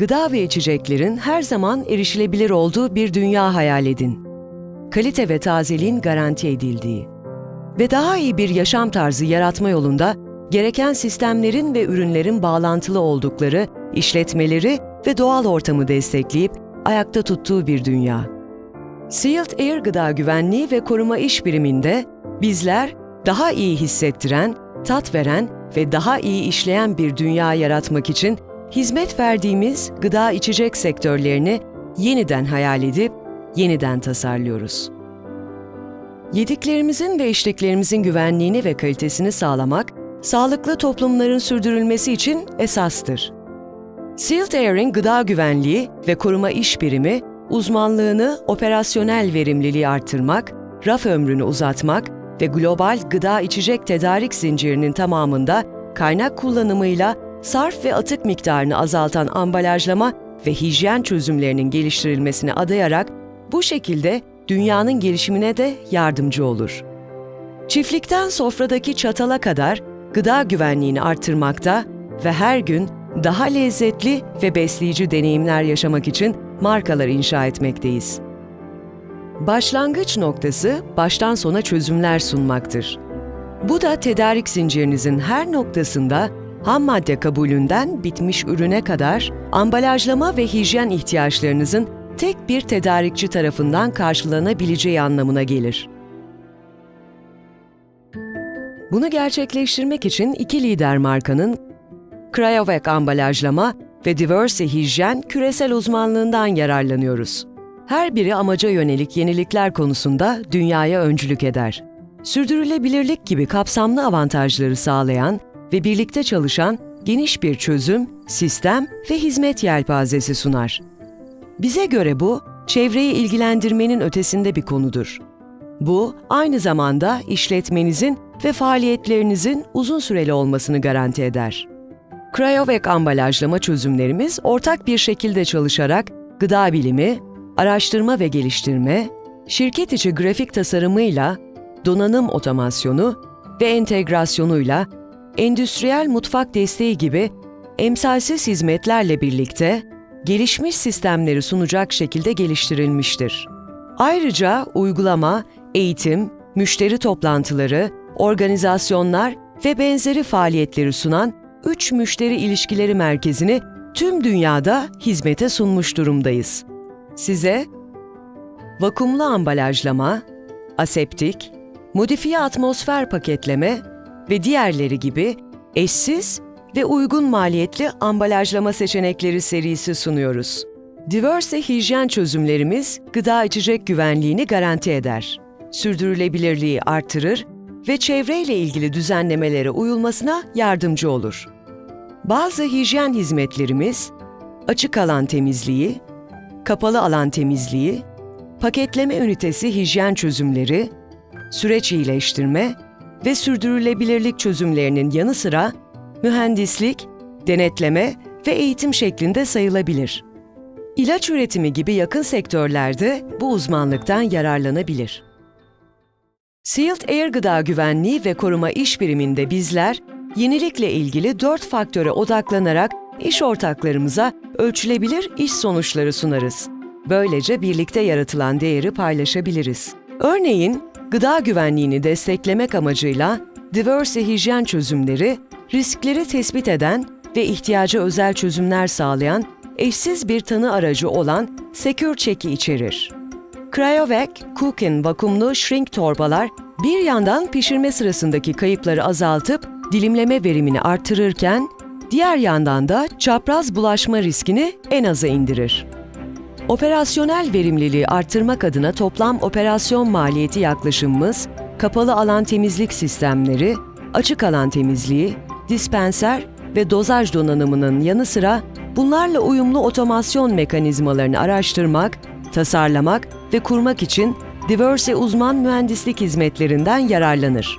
Gıda ve içeceklerin her zaman erişilebilir olduğu bir dünya hayal edin. Kalite ve tazeliğin garanti edildiği ve daha iyi bir yaşam tarzı yaratma yolunda gereken sistemlerin ve ürünlerin bağlantılı oldukları işletmeleri ve doğal ortamı destekleyip ayakta tuttuğu bir dünya. Sealed Air Gıda Güvenliği ve Koruma İş Biriminde bizler daha iyi hissettiren, tat veren ve daha iyi işleyen bir dünya yaratmak için hizmet verdiğimiz gıda içecek sektörlerini yeniden hayal edip yeniden tasarlıyoruz. Yediklerimizin ve içtiklerimizin güvenliğini ve kalitesini sağlamak, sağlıklı toplumların sürdürülmesi için esastır. Sealed Air'in gıda güvenliği ve koruma iş birimi, uzmanlığını operasyonel verimliliği arttırmak, raf ömrünü uzatmak ve global gıda içecek tedarik zincirinin tamamında kaynak kullanımıyla sarf ve atık miktarını azaltan ambalajlama ve hijyen çözümlerinin geliştirilmesine adayarak bu şekilde dünyanın gelişimine de yardımcı olur. Çiftlikten sofradaki çatala kadar gıda güvenliğini arttırmakta ve her gün daha lezzetli ve besleyici deneyimler yaşamak için markalar inşa etmekteyiz. Başlangıç noktası baştan sona çözümler sunmaktır. Bu da tedarik zincirinizin her noktasında ham madde kabulünden bitmiş ürüne kadar ambalajlama ve hijyen ihtiyaçlarınızın tek bir tedarikçi tarafından karşılanabileceği anlamına gelir. Bunu gerçekleştirmek için iki lider markanın Cryovac ambalajlama ve Diverse hijyen küresel uzmanlığından yararlanıyoruz. Her biri amaca yönelik yenilikler konusunda dünyaya öncülük eder. Sürdürülebilirlik gibi kapsamlı avantajları sağlayan ve birlikte çalışan geniş bir çözüm, sistem ve hizmet yelpazesi sunar. Bize göre bu, çevreyi ilgilendirmenin ötesinde bir konudur. Bu, aynı zamanda işletmenizin ve faaliyetlerinizin uzun süreli olmasını garanti eder. Cryovac ambalajlama çözümlerimiz ortak bir şekilde çalışarak gıda bilimi, araştırma ve geliştirme, şirket içi grafik tasarımıyla, donanım otomasyonu ve entegrasyonuyla endüstriyel mutfak desteği gibi emsalsiz hizmetlerle birlikte gelişmiş sistemleri sunacak şekilde geliştirilmiştir. Ayrıca uygulama, eğitim, müşteri toplantıları, organizasyonlar ve benzeri faaliyetleri sunan 3 müşteri ilişkileri merkezini tüm dünyada hizmete sunmuş durumdayız. Size vakumlu ambalajlama, aseptik, modifiye atmosfer paketleme ve diğerleri gibi eşsiz ve uygun maliyetli ambalajlama seçenekleri serisi sunuyoruz. Diverse hijyen çözümlerimiz gıda içecek güvenliğini garanti eder. Sürdürülebilirliği artırır ve çevreyle ilgili düzenlemelere uyulmasına yardımcı olur. Bazı hijyen hizmetlerimiz açık alan temizliği, kapalı alan temizliği, paketleme ünitesi hijyen çözümleri, süreç iyileştirme ve sürdürülebilirlik çözümlerinin yanı sıra mühendislik, denetleme ve eğitim şeklinde sayılabilir. İlaç üretimi gibi yakın sektörlerde bu uzmanlıktan yararlanabilir. Sealed Air Gıda Güvenliği ve Koruma İş Biriminde bizler, yenilikle ilgili dört faktöre odaklanarak iş ortaklarımıza ölçülebilir iş sonuçları sunarız. Böylece birlikte yaratılan değeri paylaşabiliriz. Örneğin, gıda güvenliğini desteklemek amacıyla diverse hijyen çözümleri, riskleri tespit eden ve ihtiyaca özel çözümler sağlayan eşsiz bir tanı aracı olan Secure Check'i içerir. Cryovac, Cookin vakumlu shrink torbalar bir yandan pişirme sırasındaki kayıpları azaltıp dilimleme verimini artırırken, diğer yandan da çapraz bulaşma riskini en aza indirir. Operasyonel verimliliği arttırmak adına toplam operasyon maliyeti yaklaşımımız, kapalı alan temizlik sistemleri, açık alan temizliği, dispenser ve dozaj donanımının yanı sıra bunlarla uyumlu otomasyon mekanizmalarını araştırmak, tasarlamak ve kurmak için Diverse uzman mühendislik hizmetlerinden yararlanır.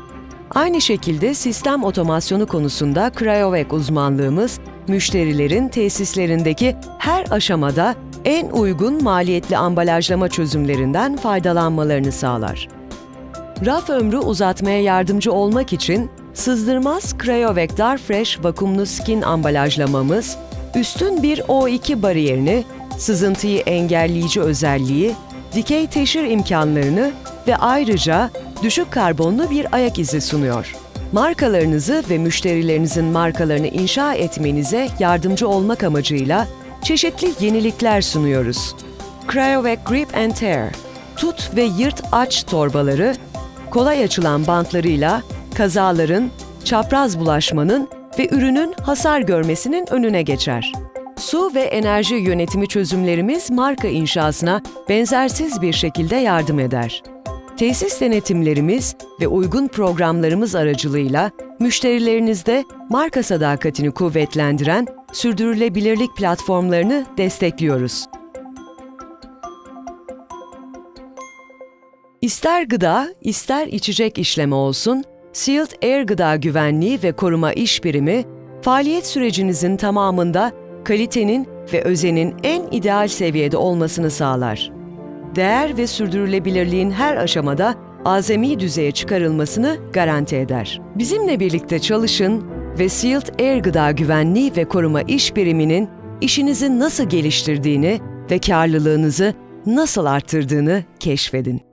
Aynı şekilde sistem otomasyonu konusunda Cryovac uzmanlığımız, müşterilerin tesislerindeki her aşamada en uygun maliyetli ambalajlama çözümlerinden faydalanmalarını sağlar. Raf ömrü uzatmaya yardımcı olmak için sızdırmaz Cryovac Darfresh vakumlu skin ambalajlamamız, üstün bir O2 bariyerini, sızıntıyı engelleyici özelliği, dikey teşhir imkanlarını ve ayrıca düşük karbonlu bir ayak izi sunuyor. Markalarınızı ve müşterilerinizin markalarını inşa etmenize yardımcı olmak amacıyla çeşitli yenilikler sunuyoruz. Cryovac Grip and Tear, tut ve yırt aç torbaları, kolay açılan bantlarıyla kazaların, çapraz bulaşmanın ve ürünün hasar görmesinin önüne geçer. Su ve enerji yönetimi çözümlerimiz marka inşasına benzersiz bir şekilde yardım eder. Tesis denetimlerimiz ve uygun programlarımız aracılığıyla müşterilerinizde marka sadakatini kuvvetlendiren sürdürülebilirlik platformlarını destekliyoruz. İster gıda, ister içecek işleme olsun, Sealed Air Gıda Güvenliği ve Koruma İş Birimi, faaliyet sürecinizin tamamında kalitenin ve özenin en ideal seviyede olmasını sağlar. Değer ve sürdürülebilirliğin her aşamada azami düzeye çıkarılmasını garanti eder. Bizimle birlikte çalışın ve Sealed Air Gıda Güvenliği ve Koruma İş Biriminin işinizi nasıl geliştirdiğini ve karlılığınızı nasıl arttırdığını keşfedin.